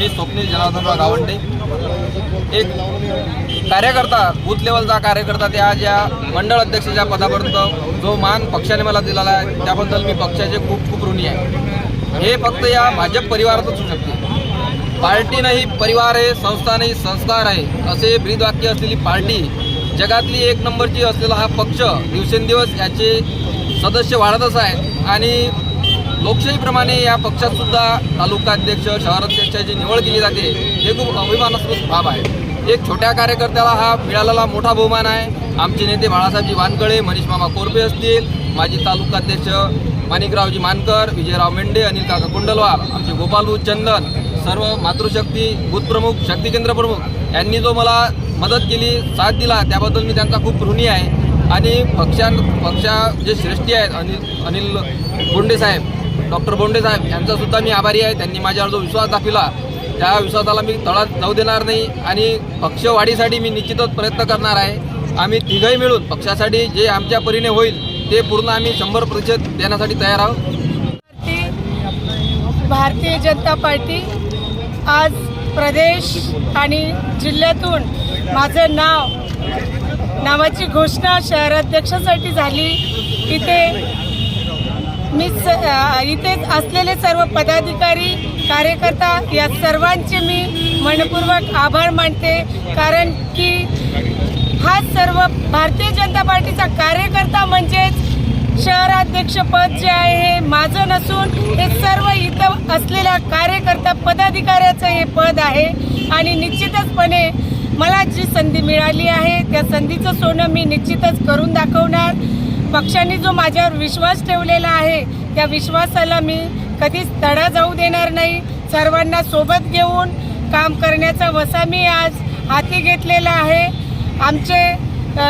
मी स्वप्नील जनार्दनराव गावंडे. एक कार्यकर्ता बूथ लेवलचा कार्यकर्ता त्या ज्या मंडळ अध्यक्षाच्या पदापर्यंत जो मान पक्षाने मला दिलेला आहे त्याबद्दल मी पक्षाचे खूप खूप ऋणी आहे. हे फक्त या भाजप परिवारातच होऊ शकते. पार्टी नाही परिवार आहे संस्था नाही संस्कार आहे असे ब्रीदवाक्य असलेली पार्टी जगातली एक नंबरची असलेला हा पक्ष दिवसेंदिवस याचे सदस्य वाढतच आहेत आणि लोकशाहीप्रमाणे या पक्षात सुद्धा तालुकाध्यक्ष शहराध्यक्षाची निवड केली जाते हे खूप अभिमानास्पद बाब आहे. एक छोट्या कार्यकर्त्याला हा मिळालेला मोठा बहुमान आहे. आमचे नेते बाळासाहेबजी वानकळे मनीष मामा कोरपे असतील माजी तालुकाध्यक्ष माणिकरावजी मानकर विजयराव मेंढे अनिल काका कुंडलवार आमचे गोपालभू चंदन सर्व मातृशक्ती बूथप्रमुख शक्ती केंद्र प्रमुख यांनी जो मला मदत केली साथ दिला त्याबद्दल मी त्यांचा खूप ऋणी आहे. आणि पक्षां पक्षा जे श्रेष्ठी आहेत अनिल अनिल गुंडे साहेब डॉक्टर बोंडे साहेब यांचा सुद्धा मी आभारी आहे. त्यांनी माझ्यावर जो विश्वास दाखविला त्या विश्वासाला मी तळात जाऊ देणार नाही आणि पक्षवाढीसाठी मी निश्चितच प्रयत्न करणार आहे. आम्ही तिघही मिळून पक्षासाठी जे आमच्या परीने होईल ते पूर्ण आम्ही शंभर प्रतिशत देण्यासाठी तयार आहोत. भारतीय जनता पार्टी आज प्रदेश आणि जिल्ह्यातून माझं नाव नावाची घोषणा शहराध्यक्षासाठी झाली. इथे मी स इथे असलेले सर्व पदाधिकारी कार्यकर्ता या सर्वांचे मी मनपूर्वक आभार मानते. कारण की हा सर्व भारतीय जनता पार्टीचा कार्यकर्ता म्हणजेच शहराध्यक्षपद जे आहे हे माझं नसून हे सर्व इथं असलेल्या कार्यकर्ता पदाधिकाऱ्याचं हे पद आहे. आणि निश्चितचपणे मला जी संधी मिळाली आहे त्या संधीचं सोनं मी निश्चितच करून दाखवणार. पक्षाने जो माझ्यावर विश्वास ठेवलेला आहे त्या विश्वासाला मी कधीच तडा जाऊ देणार नाही. सर्वांना सोबत घेऊन काम करण्याचा वसा मी आज हाती घेतलेला आहे. आमचे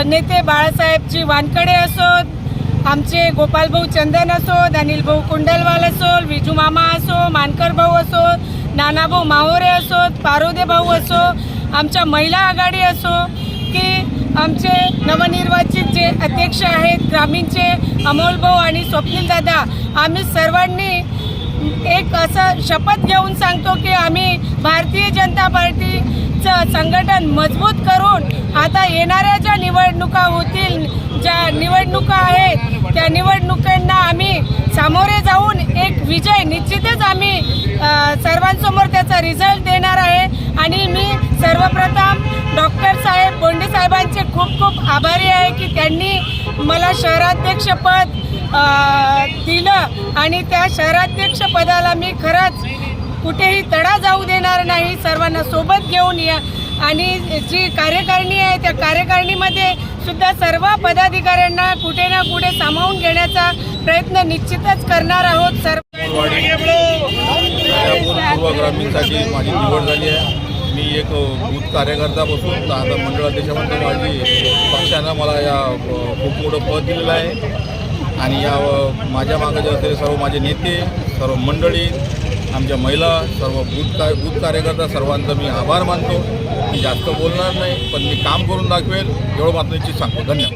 नेते बाळासाहेबजी वानकडे असोत आमचे गोपालभाऊ चंदन असोत अनिलभाऊ कुंडलवाल असोत विजू मामा असो मानकर भाऊ असो नानाभाऊ माहोरे असोत पारोदे भाऊ असो आमच्या महिला आघाडी असो की आमचे नवनिर्वाचित जे अध्यक्ष आहेत ग्रामीणचे अमोल भाऊ आणि स्वप्नील दादा आम्ही सर्वांनी एक असं शपथ घेऊन सांगतो की आम्ही भारतीय जनता पार्टीचं संघटन मजबूत करून आता येणाऱ्या ज्या निवडणुका होतील ज्या निवडणुका आहेत त्या निवडणुकांना आम्ही सामोरे जाऊन एक विजय निश्चितच आम्ही सर्वांसमोर त्याचा रिझल्ट देणार आहे. आणि मी सर्वप्रथम डॉक्टर साहेब बोंडे खूप खूप आभारी आहे की त्यांनी मला शहराध्यक्षपद दिलं आणि त्या शहराध्यक्ष पदाला मी खरंच कुठेही तडा जाऊ देणार नाही. सर्वांना सोबत घेऊन या. आणि जी कार्यकारिणी आहे त्या कार्यकारिणीमध्ये सुद्धा सर्व पदाधिकाऱ्यांना कुठे ना कुठे सामावून घेण्याचा प्रयत्न निश्चितच करणार आहोत. सर्व ग्रामीणसाठी माझी निवड झाली आहे. एक बूथ कार्यकर्त्यापासून तर आता मंडळ अध्यक्षापर्यंत माझी पक्षानं मला या खूप मोठं पद दिलेलं आहे. आणि या माझ्या मागे जे असलेले सर्व माझे नेते सर्व मंडळी आमच्या महिला सर्व बूथ का बूथ कार्यकर्ता सर्वांचा मी आभार मानतो. मी जास्त बोलणार नाही पण मी काम करून दाखवेल एवढं मात्र निश्चित सांगतो. धन्यवाद.